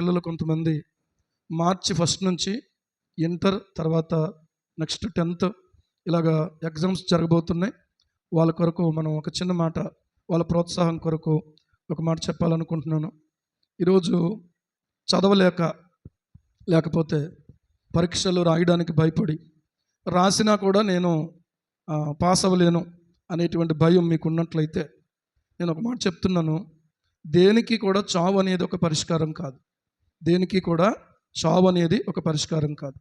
పిల్లలు కొంతమంది మార్చి ఫస్ట్ నుంచి ఇంటర్ తర్వాత నెక్స్ట్ టెన్త్ ఇలాగా ఎగ్జామ్స్ జరగబోతున్నాయి. వాళ్ళ కొరకు మనం ఒక చిన్న మాట వాళ్ళ ప్రోత్సాహం కొరకు ఒక మాట చెప్పాలనుకుంటున్నాను. ఈరోజు చదవలేక లేకపోతే పరీక్షలు రాయడానికి భయపడి రాసినా కూడా నేను పాస్ అవ్వలేను అనేటువంటి భయం మీకు ఉన్నట్లయితే నేను ఒక మాట చెప్తున్నాను. దేనికి కూడా చావు అనేది ఒక పరిష్కారం కాదు. దేనికి కూడా జాబ్ అనేది ఒక పరిష్కారం కాదు.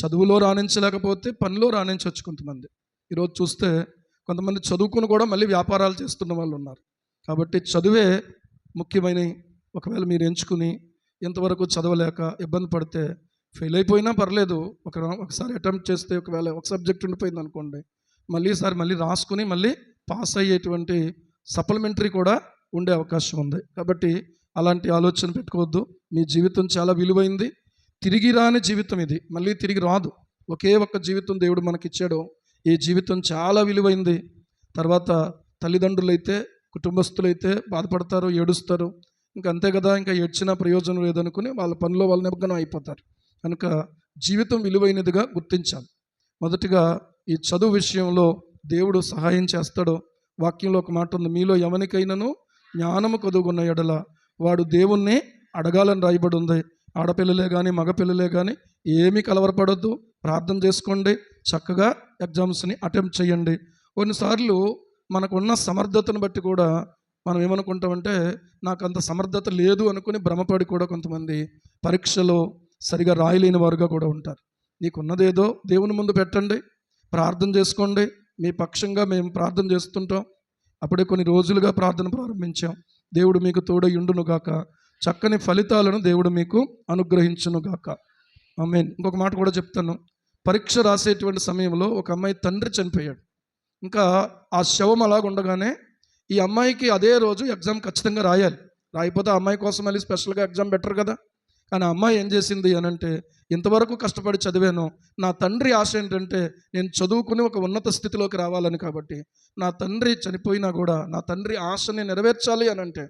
చదువులో రాణించలేకపోతే పనిలో రాణించవచ్చు కొంతమంది. ఈరోజు చూస్తే కొంతమంది చదువుకుని కూడా మళ్ళీ వ్యాపారాలు చేస్తున్న వాళ్ళు ఉన్నారు. కాబట్టి చదువే ముఖ్యమైన ఒకవేళ మీరు ఎంచుకుని ఇంతవరకు చదవలేక ఇబ్బంది పడితే ఫెయిల్ అయిపోయినా పర్లేదు. ఒక ఒకసారి అటెంప్ట్ చేస్తే ఒకవేళ ఒక సబ్జెక్ట్ ఉండిపోయింది అనుకోండి మళ్ళీ సారి మళ్ళీ రాసుకుని మళ్ళీ పాస్ అయ్యేటువంటి సప్లిమెంటరీ కూడా ఉండే అవకాశం ఉంది. కాబట్టి అలాంటి ఆలోచన పెట్టుకోవద్దు. మీ జీవితం చాలా విలువైంది. తిరిగి రాని జీవితం ఇది. మళ్ళీ తిరిగి రాదు. ఒకే ఒక్క జీవితం దేవుడు మనకిచ్చాడు. ఈ జీవితం చాలా విలువైంది. తర్వాత తల్లిదండ్రులైతే కుటుంబస్తులైతే బాధపడతారు ఏడుస్తారు. ఇంకా అంతే కదా ఇంకా ఏడ్చినా ప్రయోజనం లేదనుకుని వాళ్ళ పనిలో వాళ్ళ నిమగ్నం అయిపోతారు. కనుక జీవితం విలువైనదిగా గుర్తించాలి. మొదటిగా ఈ చదువు విషయంలో దేవుడు సహాయం చేస్తాడు. వాక్యంలో ఒక మాట ఉంది. మీలో ఎవరికైనాను జ్ఞానము కదుగున్న ఎడల వాడు దేవుణ్ణి అడగాలని రాయబడి ఉంది ఆడపిల్లలే కానీ మగపిల్లలే కానీ ఏమీ కలవరపడొద్దు. ప్రార్థన చేసుకోండి. చక్కగా ఎగ్జామ్స్ని అటెంప్ట్ చేయండి. కొన్నిసార్లు మనకున్న సమర్థతను బట్టి కూడా మనం ఏమనుకుంటామంటే నాకు అంత సమర్థత లేదు అనుకుని భ్రమపడి కూడా కొంతమంది పరీక్షలో సరిగా రాయలేని వారుగా కూడా ఉంటారు. నీకున్నదేదో దేవుని ముందు పెట్టండి. ప్రార్థన చేసుకోండి. మీ పక్షంగా మేము ప్రార్థన చేస్తుంటాం. అప్పుడే కొన్ని రోజులుగా ప్రార్థన ప్రారంభించాం. దేవుడు మీకు తోడై గాక. చక్కని ఫలితాలను దేవుడు మీకు అనుగ్రహించును గాక. ఆమేన్. ఇంకొక మాట కూడా చెప్తాను. పరీక్ష రాసేటువంటి సమయంలో ఒక అమ్మాయి తండ్రి చనిపోయాడు. ఇంకా ఆ శవం అలాగుండగానే ఈ అమ్మాయికి అదే రోజు ఎగ్జామ్ ఖచ్చితంగా రాయాలి. రాయిపోతే ఆ అమ్మాయి కోసం మళ్ళీ స్పెషల్గా ఎగ్జామ్ బెటర్ కదా. కానీ ఆ అమ్మాయి ఏం చేసింది అని అంటే ఇంతవరకు కష్టపడి చదివాను. నా తండ్రి ఆశ ఏంటంటే నేను చదువుకుని ఒక ఉన్నత స్థితిలోకి రావాలని కాబట్టి నా తండ్రి చనిపోయినా కూడా నా తండ్రి ఆశని నెరవేర్చాలి అని అంటే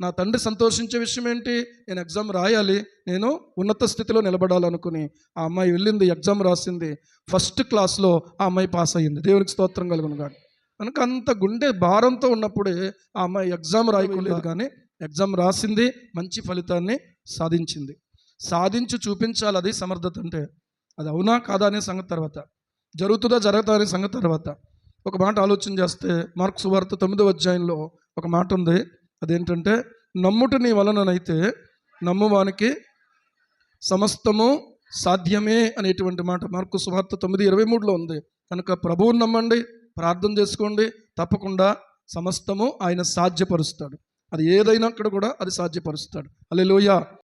నా తండ్రి సంతోషించే విషయం ఏంటి? నేను ఎగ్జామ్ రాయాలి నేను ఉన్నత స్థితిలో నిలబడాలనుకుని ఆ అమ్మాయి వెళ్ళింది ఎగ్జామ్ రాసింది. ఫస్ట్ క్లాస్లో ఆ అమ్మాయి పాస్ అయ్యింది. దేవునికి స్తోత్రం కలుగును గాడు కనుక అంత గుండె భారంతో ఉన్నప్పుడే ఆ అమ్మాయి ఎగ్జామ్ రాయలేదు కానీ ఎగ్జామ్ రాసింది మంచి ఫలితాన్ని సాధించింది. సాధించి చూపించాలి అది సమర్థత అంటే. అది అవునా కాదా అనే సంగతి తర్వాత. జరుగుతుందా జరుగుతా అనే సంగతి తర్వాత. ఒక మాట ఆలోచన చేస్తే మార్క్స్ వార్త తొమ్మిదో అధ్యాయంలో ఒక మాట ఉంది. అదేంటంటే నమ్ముట నీ వలననైతే నమ్మువానికి సమస్తము సాధ్యమే అనేటువంటి మాట మార్కు సువార్త తొమ్మిది ఇరవై మూడులో ఉంది. కనుక ప్రభువుని నమ్మండి ప్రార్థన చేసుకోండి తప్పకుండా సమస్తము ఆయన సాధ్యపరుస్తాడు. అది ఏదైనా అక్కడ కూడా అది సాధ్యపరుస్తాడు. అలెలుయా